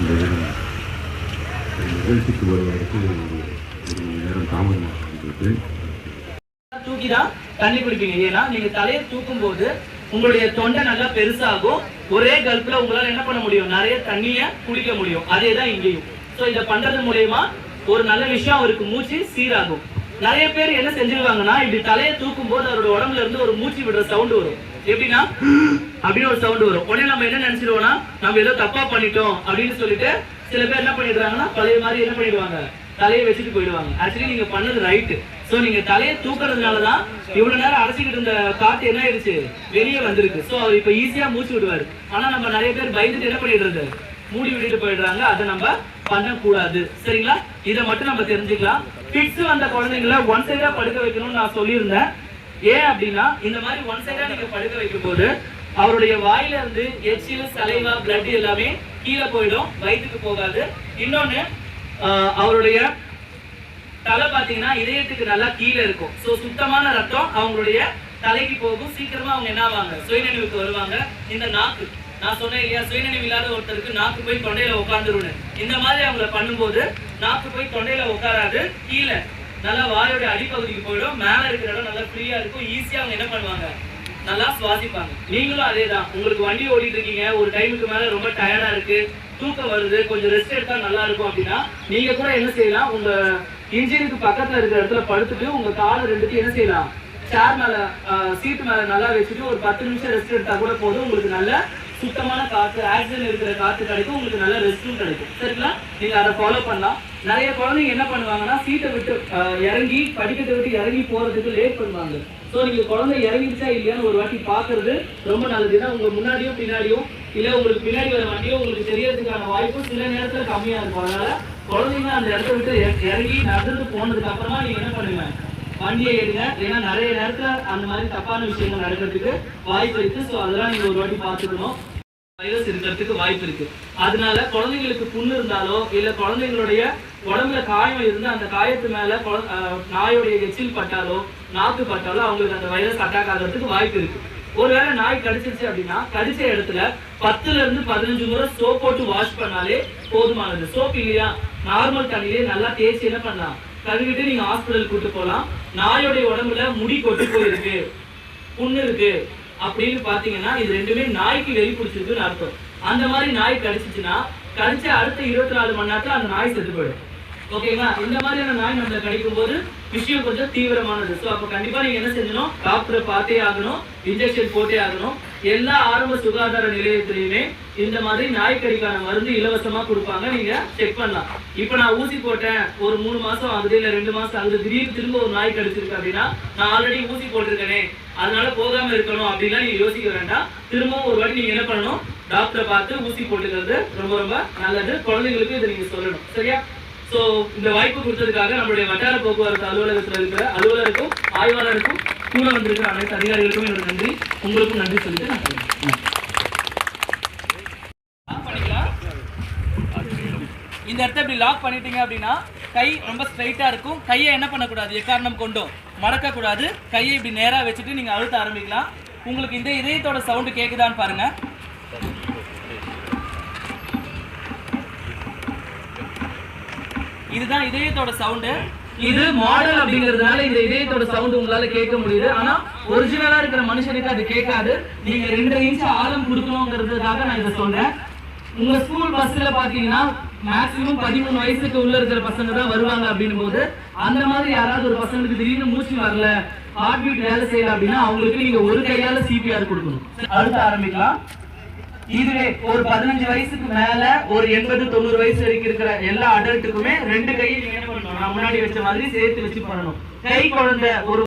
இந்த நிகழ்ச்சிக்கு வருவதற்கு ஒரு மணி நேரம் தாமதம் தூக்கி தான் தண்ணி குடிப்பீங்க. ஏன்னா நீங்க தலையை தூக்கும் போது உங்களுடைய தொண்டை நல்லா பெருசாகும். ஒரே கல்ப்ல உங்களால என்ன பண்ண முடியும்? நிறைய தண்ணிய குடிக்க முடியும். அதே தான் இங்கேயும். ஸோ இதை பண்றது மூலயமா ஒரு நல்ல விஷயம் அவருக்கு மூச்சு சீராகும். நிறைய பேர் என்ன செஞ்சிருவாங்கன்னா இப்படி தலையை தூக்கும் போது அவரோட உடம்புல இருந்து ஒரு மூச்சு விடுற சவுண்ட் வரும். எப்படின்னா அப்படின்னு ஒரு சவுண்ட் வரும். உடனே நம்ம என்ன நினைச்சிருவோம்னா நம்ம ஏதோ தப்பா பண்ணிட்டோம் அப்படின்னு சொல்லிட்டு சில பேர் என்ன பண்ணிடுறாங்கன்னா பழைய மாதிரி என்ன பண்ணிடுவாங்க? தலையை வச்சுட்டு போயிடுவாங்க. ஆக்சுவலி நீங்க பண்ணது ரைட்டு ஸோ நீங்க தலையை தூக்குறதுனால தான் இவ்வளவு நேரம் அடைச்சிக்கிட்டு இருந்த காத்து என்ன ஆயிடுச்சு? வெளியே வந்திருக்கு. ஸோ அவர் இப்ப ஈஸியா மூச்சு விடுவாரு. ஆனா நம்ம நிறைய பேர் பயந்துட்டு என்ன பண்ணிடுறது? மூடி விட்டுட்டு போயிடுறாங்க. அதை நம்ம பண்ணக்கூடாது. சரிங்களா? இதை மட்டும் நம்ம தெரிஞ்சுக்கலாம். கிட்ஸ் வந்த குழந்தைங்கள ஒன் சைடா படுக்க வைக்கணும்னு நான் சொல்லியிருந்தேன். ஏன் அப்படின்னா இந்த மாதிரி ஒன் சைடா நீங்க படுக்க வைக்கும் போது அவருடைய வாயில இருந்து எச்சில் சலைவா பிளட் எல்லாமே கீழே போயிடும் வயிற்றுக்கு போகாது. இன்னொன்னு ஆஹ், அவருடைய தலை பாத்தீங்கன்னா இதயத்துக்கு நல்லா கீழே இருக்கும். சோ சுத்தமான ரத்தம் அவங்களுடைய தலைக்கு போகும். சீக்கிரமா அவங்க என்ன ஆவாங்க? சுயநினைவுக்கு வருவாங்க. இந்த நாக்கு நான் சொன்னேன் இல்லையா? சுயநினைவு இல்லாத ஒருத்தருக்கு நாக்கு போய் தொண்டையில உட்காந்துருன்னு இந்த மாதிரி அவங்கள பண்ணும்போது நாக்கு போய் தொண்டையில உட்காராது கீழே. நல்லா வாயோட அடிப்பகுதிக்கு போயிடும். மேல இருக்கிற இடம் நல்லா ஃப்ரீயா இருக்கும். ஈஸியா அவங்க என்ன பண்ணுவாங்க? நல்லா சுவாசிப்பாங்க. நீங்களும் அதேதான். உங்களுக்கு வண்டி ஓடிட்டு இருக்கீங்க ஒரு டைமுக்கு மேல ரொம்ப டயர்டாக இருக்கு. தூக்கம் வருது. கொஞ்சம் ரெஸ்ட் எடுத்தால் நல்லா இருக்கும் அப்படின்னா நீங்க கூட என்ன செய்யலாம்? உங்க இன்ஜினுக்கு பக்கத்துல இருக்கிற இடத்துல படுத்துட்டு உங்க காலை ரெண்டுக்கும் என்ன செய்யலாம்? சேர் மேல சீட் மேல நல்லா வச்சுட்டு ஒரு பத்து நிமிஷம் ரெஸ்ட் எடுத்தா கூட போதும். உங்களுக்கு நல்ல சுத்தமான காற்று ஆக்சிஜன் இருக்கிற காற்று கிடைக்கும் உங்களுக்கு நல்ல ரெஸ்ட்டும் கிடைக்கும். சரிங்களா? நீங்க அதை ஃபாலோ பண்ணலாம். நிறைய குழந்தைங்க என்ன பண்ணுவாங்கன்னா சீட்டை விட்டு இறங்கி படிக்கட்டை விட்டு இறங்கி போறதுக்கு லேட் பண்ணுவாங்க. ஸோ நீங்க குழந்தை இறங்கிடுச்சா இல்லையான்னு ஒரு வாட்டி பாக்குறது ரொம்ப நல்லது. ஏன்னா உங்க முன்னாடியும் பின்னாடியும் இல்லை உங்களுக்கு பின்னாடி வர வண்டியும் உங்களுக்கு தெரியறதுக்கான வாய்ப்பு சில நேரத்தில் கம்மியாக இருக்கும். அதனால குழந்தைங்க அந்த இடத்த விட்டு இறங்கி நடந்து போனதுக்கு அப்புறமா நீங்க என்ன பண்ணுங்க வண்டியை எடுங்க. ஏன்னா நிறைய நேரத்துல அந்த மாதிரி தப்பான விஷயங்கள் நடக்கிறதுக்கு வாய்ப்பு இருக்கு. ஸோ அதெல்லாம் நீங்க ஒரு வாட்டி பார்த்துக்கணும். வைரஸ் இருக்கிறதுக்கு வாய்ப்பு இருக்கு. அதனால குழந்தைங்களுக்கு புண்ணு இருந்தாலோ இல்ல குழந்தைங்களுடைய உடம்புல காயம் இருந்து அந்த காயத்து மேல குழ- நாயோடைய எச்சில் பட்டாலோ நாக்கு பட்டாலோ அவங்களுக்கு அந்த வைரஸ் அட்டாக் ஆகிறதுக்கு வாய்ப்பு இருக்கு. ஒருவேளை நாய் கடிச்சிருச்சு அப்படின்னா கடிச்ச இடத்துல பத்துல இருந்து பதினஞ்சு முறை சோப் போட்டு வாஷ் பண்ணாலே போதுமானது. சோப் இல்லையா? நார்மல் தண்ணியிலே நல்லா தேய்ச்சி என்ன பண்ணலாம்? கழுவிட்டு நீங்க ஹாஸ்பிட்டல் கூட்டு போகலாம். நாயோடைய உடம்புல முடி கொட்டி போயிருக்கு புண்ணு இருக்கு அப்படின்னு பாத்தீங்கன்னா இது ரெண்டுமே நாய்க்கு வெறி பிடிச்சிருக்குன்னு அர்த்தம். அந்த மாதிரி நாய் கடிச்சிச்சுன்னா கடிச்ச அடுத்த இருபத்தி நாலு மணி நேரத்துல அந்த நாய் செத்து போயிடும். ஓகேங்களா இந்த மாதிரியான நாய் நம்மள கடிக்கும் போது விஷயம் கொஞ்சம் தீவிரமானது. ஸோ அப்போ கண்டிப்பா நீங்க என்ன செஞ்சணும்? டாக்டரை பார்த்தே ஆகணும். இன்ஜெக்ஷன் போட்டே ஆகணும். எல்லா ஆரம்ப சுகாதார நிலையத்திலையுமே இந்த மாதிரி நாய்க்கடிக்கான மருந்து இலவசமா கொடுப்பாங்க. நீங்க செக் பண்ணலாம். இப்போ நான் ஊசி போட்டேன். ஒரு மூணு மாசம் ஆகுது இல்ல ரெண்டு மாசம் ஆகுது. திடீர்னு திரும்ப ஒரு நாய் கடிச்சிருக்கு அப்படின்னா நான் ஆல்ரெடி ஊசி போட்டிருக்கேனே. அதனால போகாம இருக்கணும் அப்படின்லாம் நீங்க யோசிக்க வேண்டாம். திரும்பவும் ஒரு வாட்டி நீங்க என்ன பண்ணணும்? டாக்டரை பார்த்து ஊசி போட்டுக்கிறது ரொம்ப ரொம்ப நல்லது. குழந்தைங்களுக்கு இதை நீங்க சொல்லணும். சரியா? ஸோ இந்த வாய்ப்பு கொடுத்ததுக்காக நம்மளுடைய வட்டார போக்குவரத்து அலுவலகத்தில் இருக்கிற அலுவலருக்கும் ஆய்வாளருக்கும் கூட வந்திருக்கிற அனைத்து அதிகாரிகளுக்கும் என்னோட நன்றி. உங்களுக்கும் நன்றி சொல்லிட்டு நான் சொல்லுவேன் பண்ணிக்கலாம். இந்த இடத்த இப்படி லாக் பண்ணிட்டீங்க அப்படின்னா கை ரொம்ப ஸ்ட்ரைட்டாக இருக்கும். கையை என்ன பண்ணக்கூடாது? எக்காரணம் கொண்டும் மடக்கக்கூடாது. கையை இப்படி நேராக வச்சுட்டு நீங்கள் அழுத்த ஆரம்பிக்கலாம். உங்களுக்கு இந்த இதயத்தோட சவுண்டு கேட்குதான்னு பாருங்கள் இதுதான் இதயத்தோட சவுண்டு இது மாடல் அப்படிங்கிறதுனால இந்த இதயத்தோட சவுண்ட் உங்களால கேட்க முடியுது. ஆனா ஒரிஜினலா இருக்கிற மனுஷனுக்கு அது கேட்காது. நீங்க ரெண்டு இன்ச் ஆழம் கொடுக்கணுங்கிறதுக்காக நான் இதை சொல்றேன். உங்க ஸ்கூல் பஸ்ல பாத்தீங்கன்னா மேக்ஸிமம் பதிமூணு வயசுக்கு உள்ள இருக்கிற பசங்க தான் வருவாங்க அப்படின்னும் போது அந்த மாதிரி யாராவது ஒரு பசங்களுக்கு திடீர்னு மூச்சு வரல ஹார்ட் பீட் வேலை செய்யல அப்படின்னா அவங்களுக்கு நீங்க ஒரு கையால சிபிஆர் கொடுக்கணும். அடுத்து ஆரம்பிக்கலாம். இதுவே ஒரு பதினஞ்சு வயசுக்கு மேல ஒரு எண்பது தொண்ணூறு வயசு வரைக்கும் இருக்கிற எல்லா அடல்ட்டுக்குமே ரெண்டு கையை நீங்க என்ன பண்ணணும்? நான் முன்னாடி வச்ச மாதிரி சேர்த்து வச்சு பண்ணணும். கை குழந்தை ஒரு